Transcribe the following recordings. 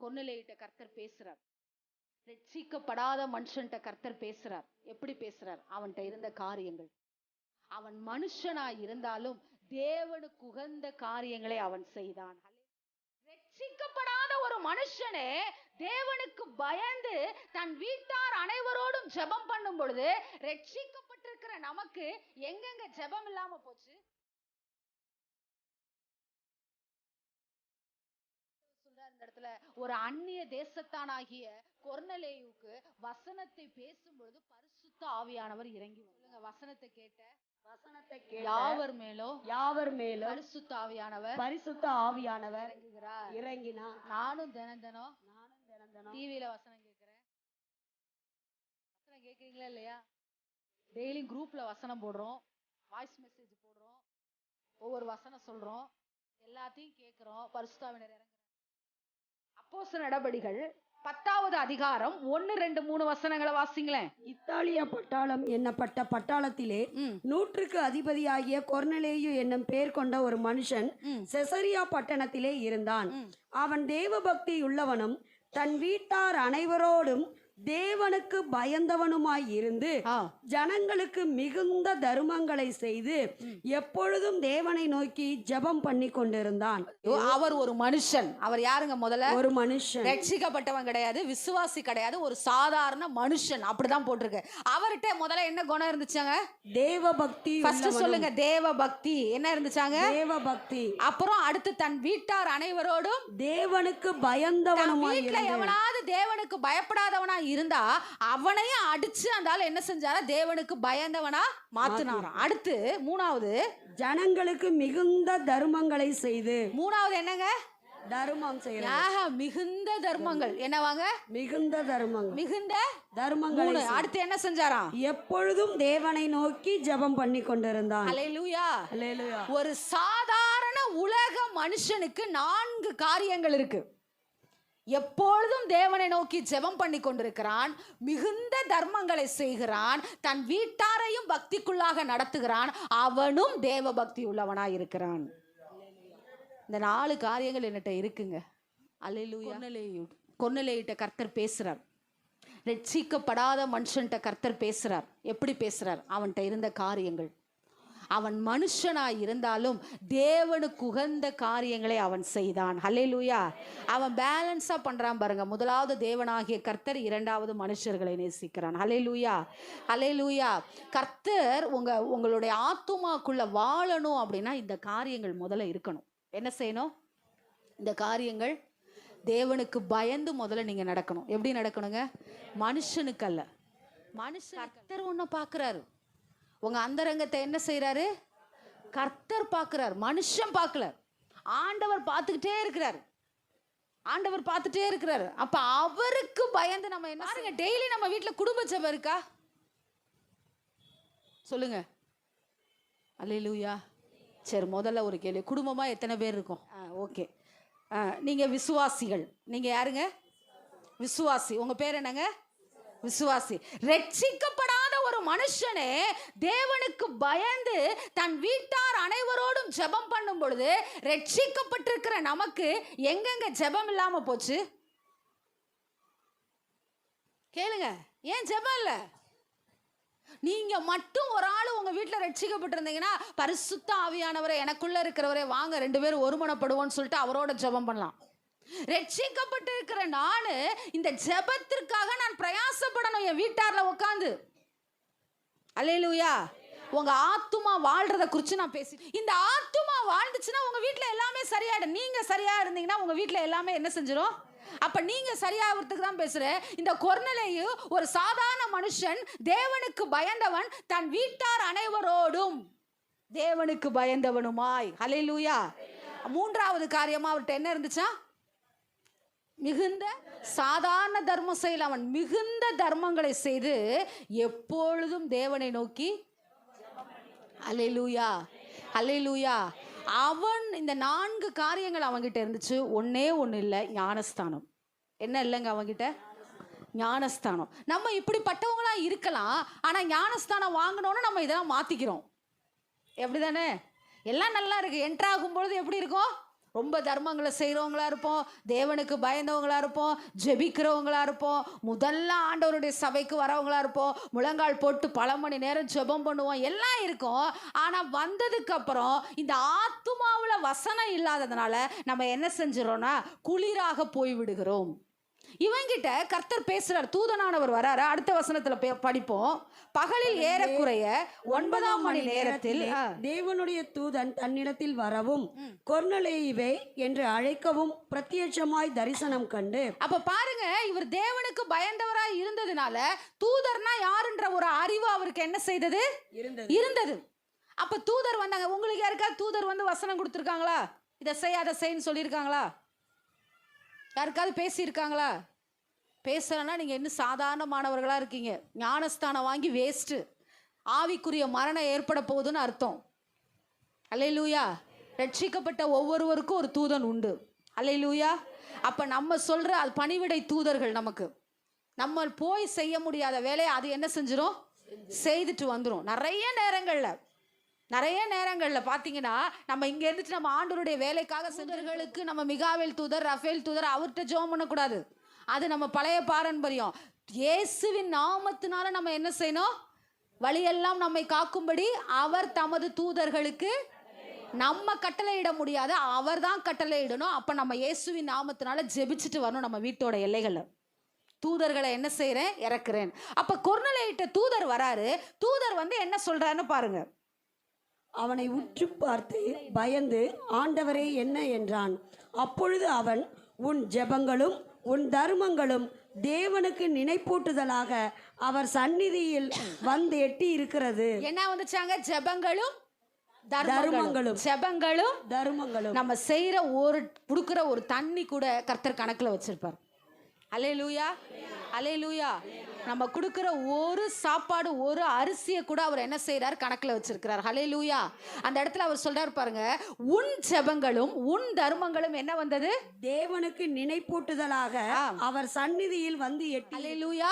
கொன்னிலையிட்ட கர்த்தர் பேசுறார். ரட்சிக்கப்படாத மனுஷன்ட்ட கர்த்தர் பேசுறார். எப்படி பேசுறார்? அவன்கிட்ட இருந்த காரியங்கள். அவன் மனுஷனா இருந்தாலும் தேவனுக்கு உகந்த காரியங்களை அவன் செய்தான். ரட்சிக்கப்படாத ஒரு மனுஷனே தேவனுக்கு பயந்து தன் வீட்டார் அனைவரோடும் ஜெபம் பண்ணும் பொழுது ரட்சிக்கப்பட்டிருக்கிற நமக்கு எங்கெங்க ஜெபம் இல்லாம போச்சு? இடத்துல ஒரு அந்நிய தேசத்தானாகிய கொர்நலேயுக்கு வசனத்தை பேசும்பொழுது பரிசுத்த ஆவியானவர் இறங்கி. சொல்லுங்க வசனத்தை கேட்ட யாவர் மேலோ யாவர் மேலும் பரிசுத்த ஆவியானவர் பரிசுத்த ஆவியானவர் இறங்குகிறார். இறங்கினார். நானும் தினம் தினம் நானும் தினம் தினம் டிவியில வசனம் கேட்கிறேன் வசனம் கேட்குறீங்களா இல்லையா? டெய்லி குரூப்ல வசனம் போடுறோம் வாய்ஸ் மெசேஜ் போடுறோம் ஒவ்வொரு வசனம் சொல்றோம் எல்லாத்தையும் கேட்குறோம் பரிசுத்தாவினர் இறங்குறாங்க அப்போஸ்தல நடபடிகள் பத்தாவது அதிகாரம் ஒன்னு ரெண்டு மூணு வசனங்களை வாசிங்களேன் இத்தாலிய பட்டாளம் என்னப்பட்ட பட்டாளத்திலே நூற்றுக்கு அதிபதியாகிய கொர்னலேயு என்னும் பெயர் கொண்ட ஒரு மனுஷன். செசரியா பட்டணத்திலே இருந்தான். அவன் தேவபக்தி உள்ளவனும் தன் வீட்டார் அனைவரோடும் தேவனுக்கு பயந்தவனுமாய் இருந்து ஜனங்களுக்கு மிகுந்த தருமங்களை செய்து எப்பொழுதும் தேவனை நோக்கி ஜெபம் பண்ணி கொண்டிருந்தான். அவர் ஒரு மனுஷன். அவர் யாருங்க முதல்ல? ஒரு மனுஷன். ரட்சிக்கப்பட்டவன் கிடையாது விசுவாசி கிடையாது ஒரு சாதாரண மனுஷன். அப்படிதான் போட்டிருக்கு. அவர்கிட்ட முதல்ல என்ன குணம் இருந்துச்சாங்க? தேவபக்தி ஃபர்ஸ்ட் சொல்லுங்க தேவ பக்தி என்ன இருந்துச்சாங்க? தேவபக்தி. அப்புறம் அடுத்து தன் வீட்டார் அனைவரோடும் தேவனுக்கு பயந்தவனுமாய் வீட்டுல எவனாவது தேவனுக்கு பயப்படாதவனா இருந்தா அவனையும் அடிச்சு அந்த ஆள் என்ன செஞ்சாரா? தேவனுக்கு பயந்தவனா மாத்துனாராம். அடுத்து மூணாவது. ஜனங்களுக்கு மிகுந்த தருமங்களை செய்து. மூணாவது என்னங்க? தருமம் செய்யறது ஆஹா, மிகுந்த தர்மங்கள். என்னவாங்க? மிகுந்த தருமங்கள். மிகுந்த தருமங்களை அடுத்து என்ன செஞ்சாராம்? எப்பொழுதும் தேவனை நோக்கி ஜெபம் பண்ணி கொண்டிருந்தான். ஹalleluya. அல்லேலூயா. ஒரு சாதாரண உலக மனுஷனுக்கு நான்கு காரியங்கள் இருக்கு. எப்பொழுதும் தேவனை நோக்கி ஜெபம் பண்ணி கொண்டிருக்கிறான். மிகுந்த தர்மங்களை செய்கிறான். தன் வீட்டாரையும் பக்திக்குள்ளாக நடத்துகிறான். அவனும் தேவ பக்தி உள்ளவனாய் இருக்கிறான். இந்த நாலு காரியங்கள் என்னட்ட இருக்குங்க. அல்லேலூயா. கொன்னலேயிட்ட கர்த்தர் பேசுறார். ரட்சிக்கப்படாத மனுஷன்ட்ட கர்த்தர் பேசுறார். எப்படி பேசுறார்? அவன்கிட்ட இருந்த காரியங்கள். அவன் மனுஷனாய் இருந்தாலும் தேவனுக்கு உகந்த காரியங்களை அவன் செய்தான். ஹalleluya. அவன் பேலன்ஸா பண்றான் பாருங்க. முதலாவது தேவனாகிய கர்த்தர் இரண்டாவது மனுஷர்களை நேசிக்கிறான். ஹalleluya. லூயா கர்த்தர் உங்க உங்களுடைய ஆத்துமாக்குள்ள வாழணும் அப்படின்னா இந்த காரியங்கள் முதல்ல இருக்கணும். என்ன செய்யணும்? இந்த காரியங்கள் தேவனுக்கு பயந்து முதல்ல நீங்க நடக்கணும். எப்படி நடக்கணுங்க? மனுஷனுக்கு அல்ல. மனுஷன் கர்த்தர் ஒன்ன பார்க்குறாரு. உங்க அந்தரங்கத்தை என்ன செய்றாரு? கர்த்தர் பார்க்கறார் மனுஷன் பார்க்கல. ஆண்டவர் பார்த்துக்கிட்டே இருக்கிறார். ஆண்டவர் பார்த்துட்டே இருக்கிறார். அப்ப அவருக்கு பயந்து நம்ம என்ன பாருங்க டெய்லி நம்ம வீட்ல குடும்ப ஜெபம் இருக்கா? சொல்லுங்க. அல்லேலூயா. சரி முதல்ல ஒரு கேள்வி. குடும்பமா எத்தனை பேர் இருக்கும்? ஓகே. நீங்க விசுவாசிகள். நீங்க யாருங்க? விசுவாசி. உங்க பேர் என்னங்க? விசுவாசி. ரட்சிக்கப்படாத ஒரு மனுஷனே தேவனுக்கு பயந்து தன் வீட்டார் அனைவரோடும் ஜெபம் பண்ணும் பொழுது ரட்சிக்கப்பட்டிருக்கிற நமக்கு எங்கெங்க ஜெபம் இல்லாம போச்சு? கேளுங்க. ஏன் ஜெபம் இல்லை? நீங்க மட்டும் ஒரு ஆள் உங்க வீட்டில் ரட்சிக்கப்பட்டிருந்தீங்கன்னா பரிசுத்த ஆவியானவரை எனக்குள்ள இருக்கிறவரே வாங்க ரெண்டு பேரும் ஒருமனப்படுவோம்னு சொல்லிட்டு அவரோட ஜெபம் பண்ணலாம். ரட்சிக்கப்பட்டிருக்கிற இருக்கிற இந்த ஜெபத்திற்காக நான் பிரயாசப்படணும் என் வீட்டார்ல உட்காந்து அலையலூயா உங்க ஆத்துமா வாழ்றத குறித்து நான் பேசி இந்த ஆத்துமா வாழ்ந்துச்சுன்னா உங்க வீட்டில் எல்லாமே சரியாயிடும் நீங்க சரியா இருந்தீங்கன்னா உங்க வீட்டில் எல்லாமே என்ன செஞ்சிடும் அப்ப நீங்க சரியாகிறதுக்கு தான் பேசுறேன். இந்த கொர்நிலையு ஒரு சாதாரண மனுஷன் தேவனுக்கு பயந்தவன் தன் வீட்டார் அனைவரோடும் தேவனுக்கு பயந்தவனுமாய். அலையலூயா மூன்றாவது காரியமா அவர்கிட்ட என்ன இருந்துச்சா? மிகுந்த சாதாரண தர்மம் செய்யல அவன் மிகுந்த தர்மங்களை செய்து எப்பொழுதும் தேவனை நோக்கி அல்லேலூயா அல்லேலூயா. அவன் இந்த நான்கு காரியங்கள் அவன்கிட்ட இருந்துச்சு. ஒன்னே ஒன்று இல்லை ஞானஸ்தானம். என்ன இல்லைங்க அவன்கிட்ட? ஞானஸ்தானம். நம்ம இப்படிப்பட்டவங்களா இருக்கலாம் ஆனால் ஞானஸ்தானம் வாங்கினோன்னு நம்ம இதெல்லாம் மாற்றிக்கிறோம் எப்படி தானே எல்லாம் நல்லா இருக்குது என்ட்ராகும் பொழுது எப்படி இருக்கும்? ரொம்ப தர்மங்களை செய்கிறவங்களா இருப்போம் தேவனுக்கு பயந்தவங்களா இருப்போம் ஜெபிக்கிறவங்களா இருப்போம் முதல்ல ஆண்டவருடைய சபைக்கு வரவங்களா இருப்போம் முழங்கால் போட்டு பல மணி நேரம் ஜெபம் பண்ணுவோம் எல்லாம் இருக்கும். ஆனால் வந்ததுக்கப்புறம் இந்த ஆத்துமாவில் வசனம் இல்லாததுனால நம்ம என்ன செஞ்சிடறோன்னா குளிராக போய் விடுகிறோம். இவங்கிட்ட கர்த்தர் பேசுறார். தூதனானவர் வராரு. அடுத்த வசனத்துல படிப்போம். பகலில் ஏறக்குறைய ஒன்பதாம் மணி நேரத்தில் தேவனுடைய தூதன் தன்னிடத்தில் வரவும் கொர்நலேயுவே என்று அழைக்கவும் பிரத்யட்சமாய் தரிசனம் கண்டு. அப்ப பாருங்க இவர் தேவனுக்கு பயந்தவரா இருந்ததுனால தூதர்னா யாருன்ற ஒரு அறிவு அவருக்கு என்ன செய்தது? இருந்தது. இருந்தது. அப்ப தூதர் வந்தாங்க. உங்களுக்கு யாருக்கா தூதர் வந்து வசனம் கொடுத்துருக்காங்களா? இதை செய் அதை செய்ன்னு சொல்லியிருக்காங்களா? யாருக்காவது பேசியிருக்காங்களா? பேசலைன்னா நீங்கள் இன்னும் சாதாரணமானவர்களாக இருக்கீங்க. ஞானஸ்தானம் வாங்கி வேஸ்ட்டு ஆவிக்குரிய மரணம் ஏற்பட போகுதுன்னு அர்த்தம். அல்லேலூயா. ரட்சிக்கப்பட்ட ஒவ்வொருவருக்கும் ஒரு தூதன் உண்டு. அல்லேலூயா. அப்போ நம்ம சொல்கிற அது பணிவிடை தூதர்கள் நமக்கு. நம்ம போய் செய்ய முடியாத வேலையை அது என்ன செஞ்சிடும் செய்துட்டு வந்துடும் நிறைய நேரங்களில். நிறைய நேரங்களில் பார்த்தீங்கன்னா நம்ம இங்கே இருந்துட்டு நம்ம ஆண்டவருடைய வேலைக்காக செஞ்சர்களுக்கு நம்ம மிகாவேல் தூதர் ரஃபேல் தூதர் அவர்கிட்ட ஜெபம் பண்ணக்கூடாது. அது நம்ம பழைய பாரம்பரியம். இயேசுவின் நாமத்தினால நம்ம என்ன செய்யணும்? வழியெல்லாம் நம்மை காக்கும்படி அவர் தமது தூதர்களுக்கு நம்ம கட்டளையிட முடியாது. அவர் தான் கட்டளையிடணும் அப்போ நம்ம இயேசுவின் நாமத்தினால ஜெபிச்சுட்டு வரணும் நம்ம வீட்டோட எல்லைகளில். தூதர்களை என்ன செய்கிறேன் இறக்குறேன். அப்போ கொர்னலையிட்ட தூதர் வராரு. தூதர் வந்து என்ன சொல்றாருன்னு பாருங்க. அவனை உற்று பார்த்து பயந்து ஆண்டவரே என்ன? என்றான். அப்பொழுது அவன் உன் ஜெபங்களும் உன் தர்மங்களும் தேவனுக்கு நினைப்பூட்டுதலாக அவர் சந்நிதியில் வந்து எட்டி இருக்கிறது என்ன வந்துச்சாங்க? ஜெபங்களும் தர்மங்களும். ஜெபங்களும். தர்மங்களும். நம்ம செய்யற ஒரு கொடுக்குற ஒரு தண்ணி கூட கர்த்தர் கணக்குல வச்சிருப்பார். அலே லூயா அலே லூயா நம்ம கொடுக்குற ஒரு சாப்பாடு ஒரு அரிசியை கூட அவர் என்ன செய்றார்? கணக்குல வச்சிருக்கிறார். ஹலே லூயா அந்த இடத்துல அவர் சொல்றாரு பாருங்க உன் ஜெபங்களும் உன் தர்மங்களும் என்ன வந்தது? தேவனுக்கு நினைப்பூட்டுதலாக அவர் சந்நிதியில் வந்து அலே லூயா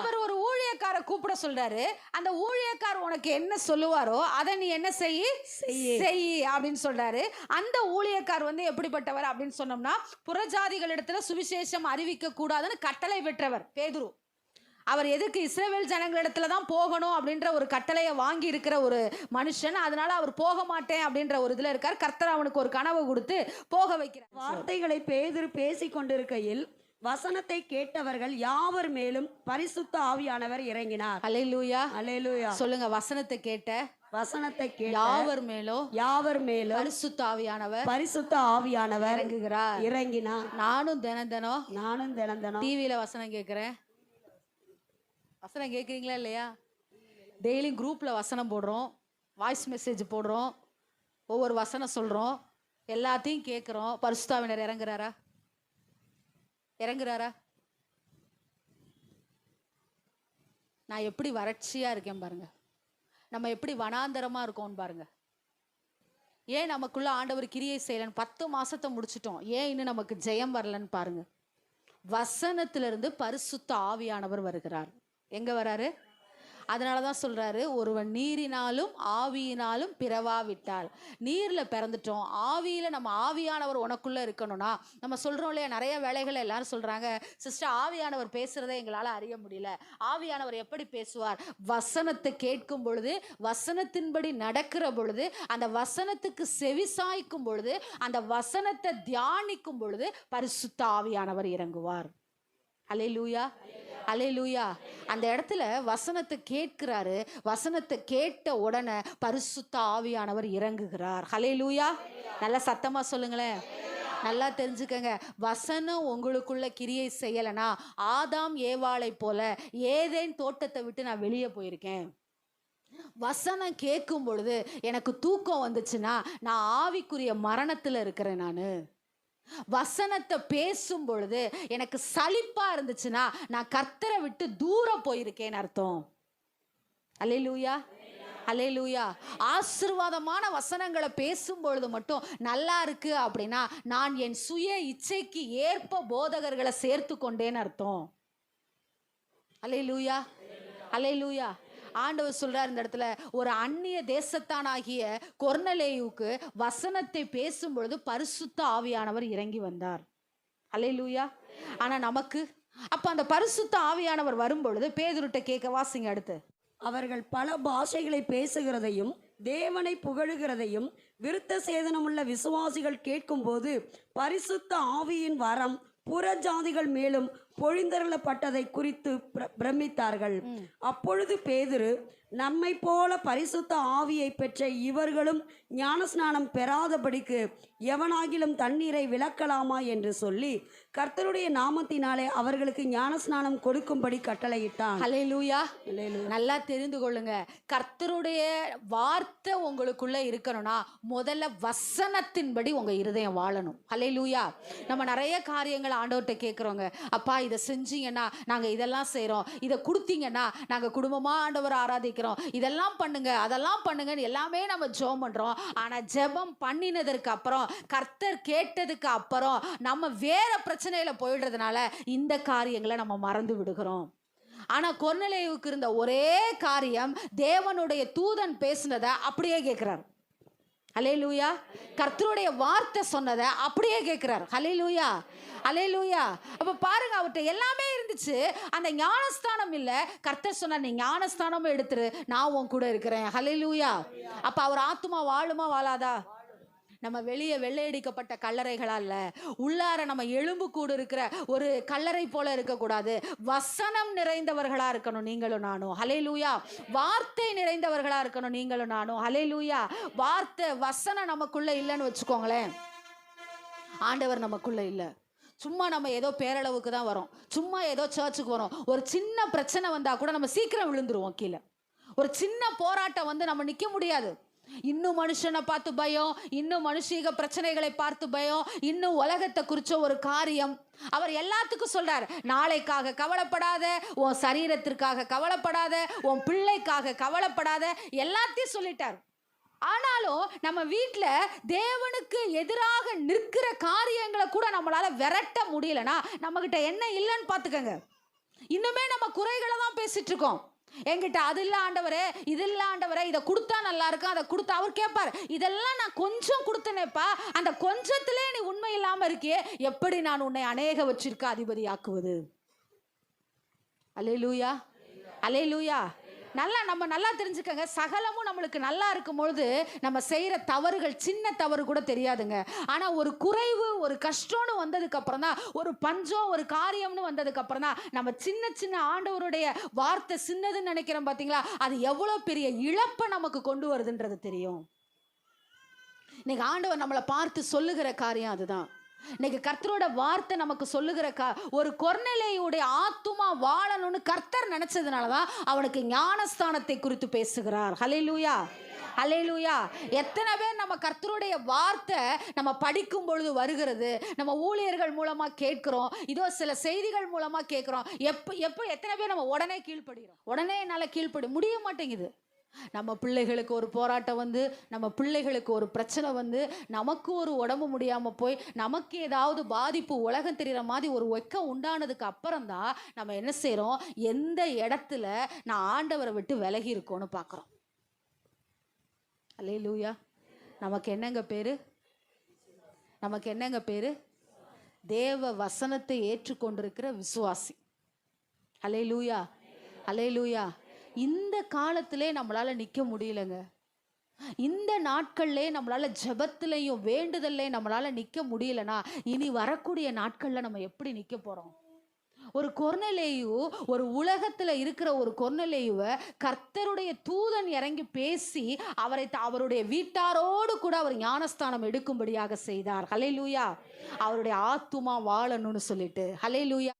அவர் ஒரு ஊழியக்கார கூப்பிட சொல்றாரு. அந்த ஊழியக்கார் உனக்கு என்ன சொல்லுவாரோ அதை நீ என்ன செய்? செய் அப்படின்னு சொல்றாரு. அந்த ஊழியக்கார் வந்து எப்படிப்பட்டவர் அப்படின்னு சொன்னோம்னா புறஜாதிகளிடத்துல சுவிசேஷம் அறிவிக்க கூடாதுன்னு கட்டளை பெற்றவர் பேதுரு. அவர் எதுக்கு இஸ்ரேல் ஜனங்களிடத்துல தான் போகணும் அப்படின்ற ஒரு கட்டளையை வாங்கி இருக்கிற ஒரு மனுஷன். அதனால அவர் போக மாட்டேன் அப்படின்ற ஒரு இதுல இருக்கார். கர்த்தர் அவனுக்கு ஒரு கனவை கொடுத்து போக வைக்கிறார். வார்த்தைகளை பேதுரு பேசிக் கொண்டிருக்கையில் வசனத்தை கேட்டவர்கள் யாவர் மேலும் பரிசுத்த ஆவியானவர் இறங்கினார். அலையிலூயா அல்லேலூயா சொல்லுங்க வசனத்தை கேட்ட வசனத்தை கேட்ட யாவர் மேலோ யாவர் மேலும் பரிசுத்த ஆவியானவர் பரிசுத்த ஆவியானவர் இறங்குகிறார். இறங்கினார். நானும் தினம் தினம் நானும் தினம் தினம் டிவியில வசனம் கேட்குறேன் வசனம் கேட்குறீங்களா இல்லையா? டெய்லியும் குரூப்பில் வசனம் போடுறோம். வாய்ஸ் மெசேஜ் போடுறோம். ஒவ்வொரு வசனம் சொல்கிறோம் எல்லாத்தையும் கேட்குறோம் பரிசுத்தாவினர் இறங்குறாரா? இறங்குறாரா? நான் எப்படி வறட்சியாக இருக்கேன் பாருங்க. நம்ம எப்படி வனாந்தரமாக இருக்கோம்னு பாருங்க. ஏன் நமக்குள்ளே ஆண்டவர் கிரியை செய்யலன்னு பத்து மாதத்தை முடிச்சிட்டோம். ஏன் இன்னும் நமக்கு ஜெயம் வரலன்னு பாருங்க. வசனத்திலிருந்து பரிசுத்த ஆவியானவர் வருகிறார். எங்கே வராரு? அதனால தான் சொல்கிறாரு ஒருவன் நீரினாலும் ஆவியினாலும் பிறவாவிட்டால். நீரில் பிறந்துட்டோம் ஆவியில் நம்ம ஆவியானவர் உனக்குள்ளே இருக்கணும்னா நம்ம சொல்கிறோம் இல்லையா நிறைய வேலைகளை எல்லாரும் சொல்கிறாங்க சிஸ்டர் ஆவியானவர் பேசுறதை எங்களால் அறிய முடியல. ஆவியானவர் எப்படி பேசுவார்? வசனத்தை கேட்கும் பொழுது வசனத்தின்படி நடக்கிற பொழுது அந்த வசனத்துக்கு செவிசாய்க்கும் பொழுது அந்த வசனத்தை தியானிக்கும் பொழுது பரிசுத்த ஆவியானவர் இறங்குவார். அலே லூயா அலையிலூயா. அந்த இடத்துல வசனத்தை கேட்கிறாரு. வசனத்தை கேட்ட உடனே பரிசுத்த ஆவியானவர் இறங்குகிறார். ஹalleluya நல்லா சத்தமா சொல்லுங்களேன். நல்லா தெரிஞ்சுக்கங்க. வசனம் உங்களுக்குள்ள கிரியை செய்யலைனா ஆதாம் ஏவாளை போல ஏதேன் தோட்டத்தை விட்டு நான் வெளியே போயிருக்கேன். வசனம் கேட்கும் பொழுது எனக்கு தூக்கம் வந்துச்சுன்னா நான் ஆவிக்குரிய மரணத்தில் இருக்கிறேன் நான். வசனத்தை பேசும் பொழுது எனக்கு சலிப்பா இருந்துச்சுன்னா நான் கர்த்தரை விட்டு தூரம் போயிருக்கேன்னு அர்த்தம். அல்லேலூயா? அல்லேலூயா. ஆசிர்வாதமான வசனங்களை பேசும் பொழுது மட்டும் நல்லா இருக்கு அப்படின்னா நான் என் சுய இச்சைக்கு ஏற்ப போதகர்களை சேர்த்து கொண்டேன்னு அர்த்தம். அல்லேலூயா? லூயா ஆண்டவர் சொல்றார் இந்த இடத்துல ஒரு அந்நிய தேசத்தானாகிய கொர்னலேயுக்கு வசனத்தை பேசும் பொழுது பரிசுத்த ஆவியானவர் இறங்கி வந்தார். அல்லேலூயா. ஆனா நமக்கு அப்ப அந்த பரிசுத்த ஆவியானவர் வரும் பொழுது பேதுருட்ட கேட்க வாசிங்க அடுத்து. அவர்கள் பல பாஷைகளை பேசுகிறதையும் தேவனை புகழுகிறதையும் விருத்த சேதனமுள்ள விசுவாசிகள் கேட்கும்போது பரிசுத்த ஆவியின் வரம் புற ஜாதிகள் மேலும் பொழிந்தருளப்பட்டதை குறித்து பிர- பிரமித்தார்கள். அப்பொழுது பேதுரு நம்மை போல பரிசுத்த ஆவியை பெற்ற இவர்களும் ஞானஸ்நானம் பெறாதபடிக்கு எவனாகிலும் தண்ணீரை விலக்கலாமா என்று சொல்லி கர்த்தருடைய நாமத்தினாலே அவர்களுக்கு ஞானஸ்நானம் கொடுக்கும்படி கட்டளையிட்டான். ஹalleluya. அல்லேலூயா. நல்லா தெரிந்து கொள்ளுங்க. கர்த்தருடைய வார்த்தை உங்களுக்குள்ள இருக்கணும்னா முதல்ல வசனத்தின்படி உங்க இருதயம் வாழணும். ஹalleluya. நம்ம நிறைய காரியங்கள் ஆண்டவர்கிட்ட கேட்குறோங்க. அப்பா இதை செஞ்சீங்கன்னா நாங்கள் இதெல்லாம் செய்கிறோம் இதை கொடுத்தீங்கன்னா நாங்கள் குடும்பமாக ஆண்டவர் ஆராதிக்கிறோம். இதெல்லாம் பண்ணுங்க அதெல்லாம் பண்ணுங்கன்னு எல்லாமே நம்ம ஜெபம் பண்ணுறோம் ஆனால் ஜெபம் பண்ணினதற்கு அப்புறம் கர்த்தர் கேட்டதுக்கு அப்புறம் நம்ம வேற பிரச்சனையில் போயிடுறதுனால இந்த காரியங்களை நம்ம மறந்து விடுகிறோம். ஆனால் கொர்நலேயுவுக்கு இருந்த ஒரே காரியம் தேவனுடைய தூதன் பேசுனதை அப்படியே கேட்குறாரு ஹalleluya. கர்த்தருடைய வார்த்தை சொன்னதை அப்படியே கேட்குறாரு ஹலே லூயா அலே லூயா அப்போ பாருங்க அவர்கிட்ட எல்லாமே இருந்துச்சு. அந்த ஞானஸ்தானம் இல்லை. கர்த்தர் சொன்னார் நீ ஞானஸ்தானமும் எடுத்துரு. நான் உன் கூட இருக்கிறேன். ஹலே லூயா அப்போ அவர் ஆத்துமா வாழுமா வாழாதா? நம்ம வெளியே வெள்ளையடிக்கப்பட்ட கல்லறைகளா இல்ல உள்ளார நம்ம எலும்பு கூடு இருக்கிற ஒரு கல்லறை போல இருக்கக்கூடாது வசனம் நிறைந்தவர்களா இருக்கணும் நீங்களும் நானும். ஹலேலூயா வார்த்தை நிறைந்தவர்களா இருக்கணும் நீங்களும் நானும். ஹலேலூயா வார்த்தை வசனம் நமக்குள்ள இல்லைன்னு வச்சுக்கோங்களேன். ஆண்டவர் நமக்குள்ள இல்லை. சும்மா நம்ம ஏதோ பேரளவுக்கு தான் வரோம். சும்மா ஏதோ சர்ச்சுக்கு வரோம். ஒரு சின்ன பிரச்சனை வந்தால் கூட நம்ம சீக்கிரம் விழுந்துருவோம் கீழே. ஒரு சின்ன போராட்டம் வந்து நம்ம நிற்க முடியாது. இன்னும் மனுஷனை பார்த்து பயம் இன்னும் மனுஷீக பிரச்சனைகளை பார்த்து பயம் இன்னும் உலகத்தை குறிச்ச ஒரு காரியம். அவர் எல்லாத்துக்கும் சொல்றார் நாளைக்காக கவலைப்படாத உன் சரீரத்திற்காக கவலைப்படாத உன் பிள்ளைக்காக கவலைப்படாத எல்லாத்தையும் சொல்லிட்டார். ஆனாலும் நம்ம வீட்டில் தேவனுக்கு எதிராக நிற்கிற காரியங்களை கூட நம்மளால விரட்ட முடியலனா நம்மகிட்ட என்ன இல்லைன்னு பார்த்துக்கங்க. இன்னுமே நம்ம குறைகளை தான் பேசிட்டு இருக்கோம். என்கிட்ட அது இல்லை ஆண்டவரே இது இல்லை ஆண்டவரே இதை கொடுத்தா நல்லா இருக்கும் அதை கொடுத்தா அவர் கேட்பார். இதெல்லாம் நான் கொஞ்சம் கொடுத்தனேப்பா. அந்த கொஞ்சத்திலே நீ உண்மை இல்லாம இருக்கியே எப்படி நான் உன்னை அநேக வச்சிருக்க அதிபதி ஆக்குவது அலே லூயா நல்லா நம்ம நல்லா தெரிஞ்சுக்கங்க. சகலமும் நம்மளுக்கு நல்லா இருக்கும் பொழுது நம்ம செய்கிற தவறுகள் சின்ன தவறு கூட தெரியாதுங்க. ஆனால் ஒரு குறைவு ஒரு கஷ்டம்னு வந்ததுக்கப்புறம் தான் ஒரு பஞ்சம் ஒரு காரியம்னு வந்ததுக்கப்புறம் தான் நம்ம சின்ன சின்ன ஆண்டவருடைய வார்த்தை சின்னதுன்னு நினைக்கிறோம் பார்த்தீங்களா அது எவ்வளோ பெரிய இழப்பை நமக்கு கொண்டு வருதுன்றது தெரியும். இன்னைக்கு ஆண்டவர் நம்மளை பார்த்து சொல்லுகிற காரியம் அதுதான். இன்னைக்கு கர்த்தரோட வார்த்தை நமக்கு சொல்லுகிறக்கா ஒரு கொர்நிலையுடைய ஆத்துமா வாழணும்னு கர்த்தர் நினைச்சதுனால தான் அவனுக்கு ஞானஸ்தானத்தை குறித்து பேசுகிறார். ஹalleluya லூயா எத்தனை பேர் நம்ம கர்த்தருடைய வார்த்தை நம்ம படிக்கும் பொழுது வருகிறது நம்ம ஊழியர்கள் மூலமா கேட்கிறோம் இதோ சில செய்திகள் மூலமா கேட்கிறோம் எப்போ எப்போ எத்தனை பேர் நம்ம உடனே கீழ்ப்படுகிறோம்? உடனே என்னால் கீழ்ப்படி முடிய மாட்டேங்குது. நம்ம பிள்ளைகளுக்கு ஒரு போராட்டம் வந்து நம்ம பிள்ளைகளுக்கு ஒரு பிரச்சனை வந்து நமக்கு ஒரு உடம்பு முடியாமல் போய் நமக்கு ஏதாவது பாதிப்பு உலகம் தெரிகிற மாதிரி ஒரு ஒக்கம் உண்டானதுக்கு அப்புறம் தான் நம்ம என்ன செய்கிறோம் எந்த இடத்துல நான் ஆண்டவரை விட்டு விலகி இருக்கோன்னு பார்க்குறோம். அல்லே லூயா நமக்கு என்னங்க பேரு? நமக்கு என்னங்க பேரு? தேவ வசனத்தை ஏற்றுக்கொண்டிருக்கிற விசுவாசி. அலே லூயா அலே லூயா இந்த காலத்திலே நம்மளால நிக்க முடியலங்க. இந்த நாட்கள்லே நம்மளால ஜபத்துலேயும் வேண்டுதல்லே நம்மளால நிக்க முடியலனா இனி வரக்கூடிய நாட்கள்ல நம்ம எப்படி நிக்க போறோம்? ஒரு கொர்னலேயு ஒரு உலகத்துல இருக்கிற ஒரு கொர்னலேயுவை கர்த்தருடைய தூதன் இறங்கி பேசி அவரை த- அவருடைய வீட்டாரோடு கூட அவர் ஞானஸ்தானம் எடுக்கும்படியாக செய்தார். ஹalleluya. அவருடைய ஆத்துமா வாழணும்னு சொல்லிட்டு. ஹalleluya.